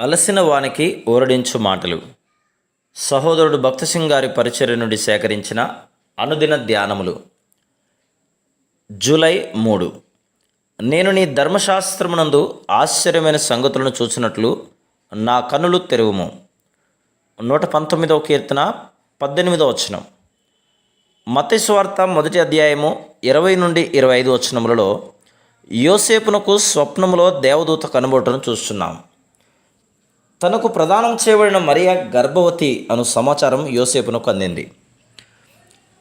అలసిన వానికి ఊరడించు మాటలు. సహోదరుడు భక్తసింగ్ గారి పరిచర్య నుండి సేకరించిన అనుదిన ధ్యానములు. జూలై మూడు. నేను నీ ధర్మశాస్త్రమునందు ఆశ్చర్యమైన సంగతులను చూసినట్లు నా కన్నులు తెరువుము. నూట పంతొమ్మిదవ కీర్తన పద్దెనిమిదవ వచనం. మతస్వార్త మొదటి అధ్యాయము ఇరవై నుండి ఇరవై ఐదు వచనములలో యోసేపునకు స్వప్నములో దేవదూత కనబడటం చూస్తున్నాం. తనకు ప్రదానం చేయబడిన మరియా గర్భవతి అను సమాచారం యోసేపునకు అందింది.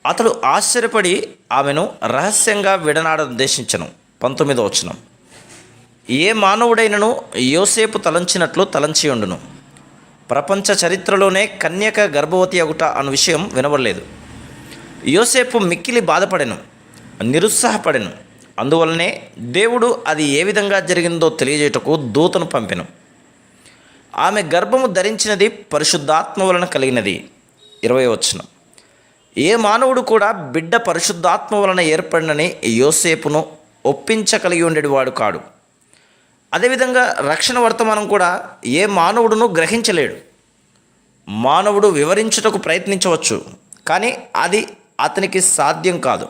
అతడు ఆశ్చర్యపడి ఆమెను రహస్యంగా విడనాడనుద్దేశించను పంతొమ్మిదో వచనం. ఏ మానవుడైనను యోసేపు తలంచినట్లు తలంచియుండును ప్రపంచ చరిత్రలోనే కన్యక గర్భవతి అగుట అను విషయం వినబడలేదు. యోసేపు మిక్కిలి బాధపడెను నిరుత్సాహపడెను. అందువలనే దేవుడు అది ఏ విధంగా జరిగిందో తెలియజేయటకు దూతను పంపెను. ఆమె గర్భము ధరించినది పరిశుద్ధాత్మ వలన కలిగినది. ఇరవై వచనం. ఏ మానవుడు కూడా బిడ్డ పరిశుద్ధాత్మ వలన ఏర్పడినని యోసేపును ఒప్పించగలిగి ఉండేవాడు కాడు. అదేవిధంగా రక్షణ వర్తమానం కూడా ఏ మానవుడును గ్రహించలేడు. మానవుడు వివరించుటకు ప్రయత్నించవచ్చు కానీ అది అతనికి సాధ్యం కాదు.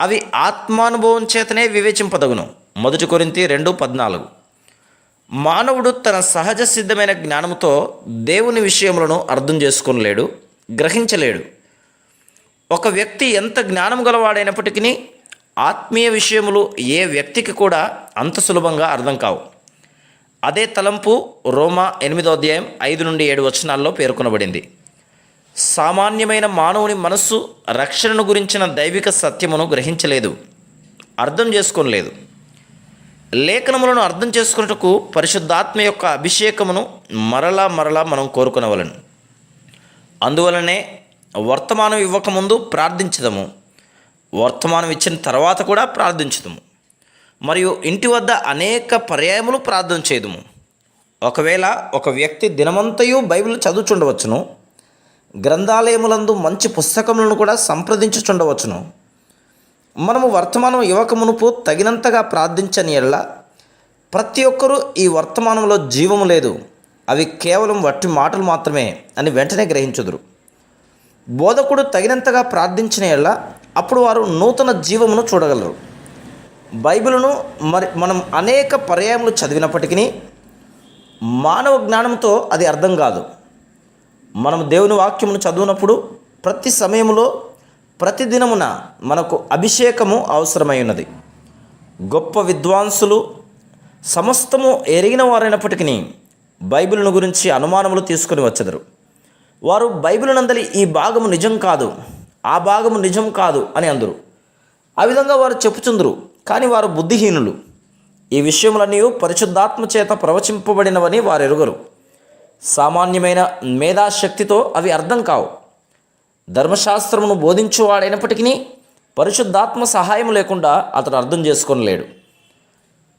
అవి ఆత్మానుభవం చేతనే వివేచింపదగును. మొదటి కొరింతి రెండు పద్నాలుగు. మానవుడు తన సహజ సిద్ధమైన జ్ఞానంతో దేవుని విషయములను అర్థం చేసుకోలేడు గ్రహించలేడు. ఒక వ్యక్తి ఎంత జ్ఞానం గలవాడైనప్పటికీ ఆత్మీయ విషయములు ఏ వ్యక్తికి కూడా అంత సులభంగా అర్థం కావు. అదే తలంపు రోమా ఎనిమిదో అధ్యాయం ఐదు నుండి ఏడు వచనాల్లో పేర్కొనబడింది. సామాన్యమైన మానవుని మనస్సు రక్షణను గురించిన దైవిక సత్యమును గ్రహించలేదు అర్థం చేసుకోలేదు లేఖనములను అర్థం చేసుకున్నటకు పరిశుద్ధాత్మ యొక్క అభిషేకమును మరలా మరలా మనం కోరుకునవలను. అందువలనే వర్తమానం ఇవ్వకముందు ప్రార్థించదము. వర్తమానం ఇచ్చిన తర్వాత కూడా ప్రార్థించదము. మరియు ఇంటి వద్ద అనేక పర్యాయములు ప్రార్థన చేయదుము. ఒకవేళ ఒక వ్యక్తి దినమంతయు బైబిల్ చదువుచుండవచ్చును గ్రంథాలయములందు మంచి పుస్తకములను కూడా సంప్రదించుచుండవచ్చును. మనము వర్తమానం ఇవ్వకమునుపు తగినంతగా ప్రార్థించని ఎడల ప్రతి ఒక్కరూ ఈ వర్తమానంలో జీవము లేదు. అవి కేవలం వట్టి మాటలు మాత్రమే అని వెంటనే గ్రహించుదురు. బోధకుడు తగినంతగా ప్రార్థించిన ఎడల అప్పుడు వారు నూతన జీవమును చూడగలరు. బైబిలును మరి మనం అనేక పర్యాయములు చదివినప్పటికీ మానవ జ్ఞానంతో అది అర్థం కాదు. మనం దేవుని వాక్యమును చదివినప్పుడు ప్రతి సమయంలో ప్రతిదినమున మనకు అభిషేకము అవసరమై ఉన్నది గొప్ప విద్వాంసులు సమస్తము ఎరిగిన వారైనప్పటికీ బైబిల్ను గురించి అనుమానములు తీసుకొని వచ్చెదరు. వారు బైబిల్ నందలి ఈ భాగము నిజం కాదు ఆ భాగము నిజం కాదు అని అందరు. ఆ విధంగా వారు చెప్పుచుందరు కానీ వారు బుద్ధిహీనులు. ఈ విషయములన్నీ పరిశుద్ధాత్మ చేత ప్రవచింపబడినవని వారు ఎరుగరు సామాన్యమైన మేధాశక్తితో అవి అర్థం కావు. ధర్మశాస్త్రమును బోధించువాడైనప్పటికీ పరిశుద్ధాత్మ సహాయం లేకుండా అతడు అర్థం చేసుకోలేడు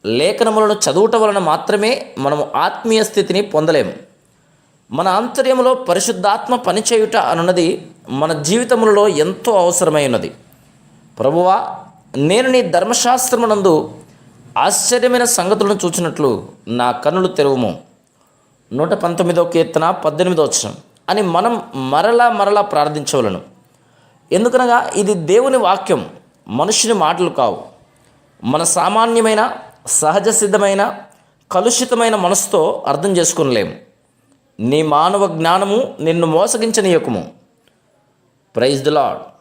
లేఖనములను చదువుట వలన మాత్రమే మనము ఆత్మీయ స్థితిని పొందలేము. మన ఆంతర్యంలో పరిశుద్ధాత్మ పనిచేయుట అనున్నది మన జీవితములలో ఎంతో అవసరమై ఉన్నది ప్రభువా నేను నీ ధర్మశాస్త్రమునందు ఆశ్చర్యమైన సంగతులను చూచినట్లు నా కన్నులు తెరవుము. నూట పంతొమ్మిదో కీర్తన పద్దెనిమిదో వచ్చినాం అని మనం మరలా మరలా ప్రార్థించవలను. ఎందుకనగా ఇది దేవుని వాక్యం మనుషుని మాటలు కావు. మన సామాన్యమైన సహజ సిద్ధమైన కలుషితమైన మనసుతో అర్థం చేసుకునలేము. నీ మానవ జ్ఞానము నిన్ను మోసగించనీయకము. Praise the lord